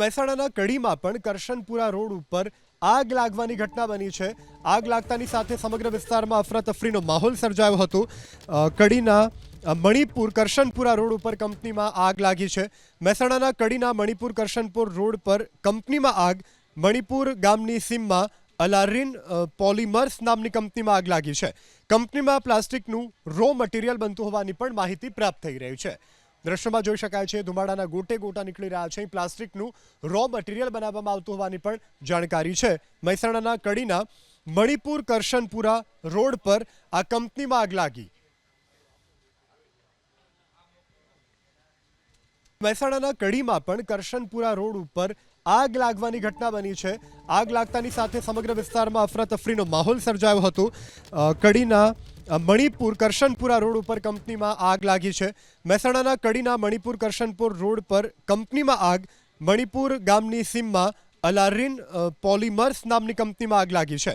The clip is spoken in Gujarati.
મહેસાણાના કડીમાં પણ કરશનપુરા રોડ ઉપર આગ લાગવાની ઘટના બની છે. આગ લાગતાની સાથે સમગ્ર વિસ્તારમાં અફરાતફરીનો માહોલ સર્જાયો હતો. કડીના મણિપુર કરશનપુરા રોડ ઉપર કંપનીમાં આગ લાગી છે. મહેસાણાના કડીના, મણિપુર કરશનપુર રોડ પર કંપનીમાં આગ. મણિપુર ગામની સીમમાં અલારિન પોલિમર્સ નામની કંપનીમાં આગ લાગી છે. કંપનીમાં પ્લાસ્ટિકનું રો મટીરિયલ બનતું હોવાની પણ માહિતી પ્રાપ્ત થઈ રહી છે. દ્રશ્યમાં જોઈ શકાય છે, ધુમાડાના ગોટે ગોટા નીકળી રહ્યા છે. પ્લાસ્ટિકનું રો મટીરિયલ બનાવવામાં આવતું હોવાની પણ જાણકારી છે. મહેસાણાના કડીના મણિપુર કરશનપુરા રોડ પર આ કંપનીમાં આગ લાગી. મહેસાણાના કડીમાં પણ કરશનપુરા રોડ ઉપર આગ લાગવાની ઘટના બની છે. આગ લાગતાની સાથે સમગ્ર વિસ્તારમાં અફરાતફરીનો માહોલ સર્જાયો હતો. કડીના મણિપુર કરશનપુરા રોડ ઉપર કંપનીમાં આગ લાગી છે. મહેસાણાના કડીના મણિપુર કરશનપુર રોડ પર કંપનીમાં આગ. મણિપુર ગામની સીમમાં અલારિન પોલિમર્સ નામની કંપનીમાં આગ લાગી છે.